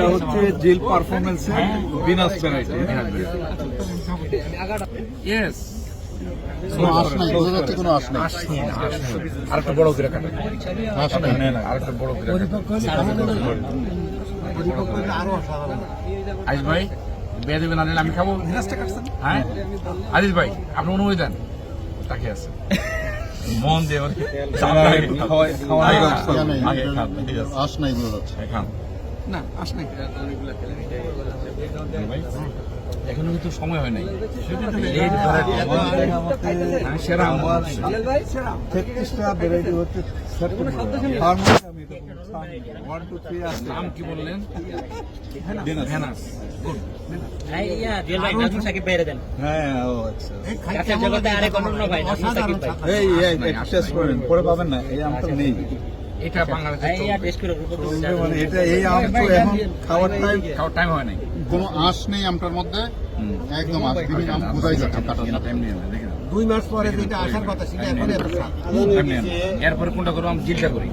এটা হচ্ছে জেল পারফরমেন্সের বিনাস ইয়েস আরেকটা বড় করে আরেকটা বড় করে ভাই বিয়ে দেবেন আমি খাব। হ্যাঁ? আদিস ভাই আপনি অনুমতি দেন। তাকে আছে। মন দিয়ে খাওয়াই- আগে খান, ঠিক আছে। আশ নাই বোঝা যাচ্ছে। খান। না আস নাই এখনও কিন্তু সময় হয় নাই হ্যাঁ, সেরা। তেত্রিশটা ভ্যারাইটি হচ্ছে নাম কি বললেন ইয়া। হ্যাঁ আচ্ছা পরে পাবেন না এই আমটা নেই এটা মানে এটা এই আম তো এখন খাওয়ার টাইম খাওয়ার টাইম হয় নাই। কোনো আঁশ নেই আমটার মধ্যে? একদম আশ। বিভিন্ন আম বোঝাই যাচ্ছে। দুই মাস পরে যেটা আসার কথা এখন। এরপরে কোনটা করব? আমি জিলটা করি।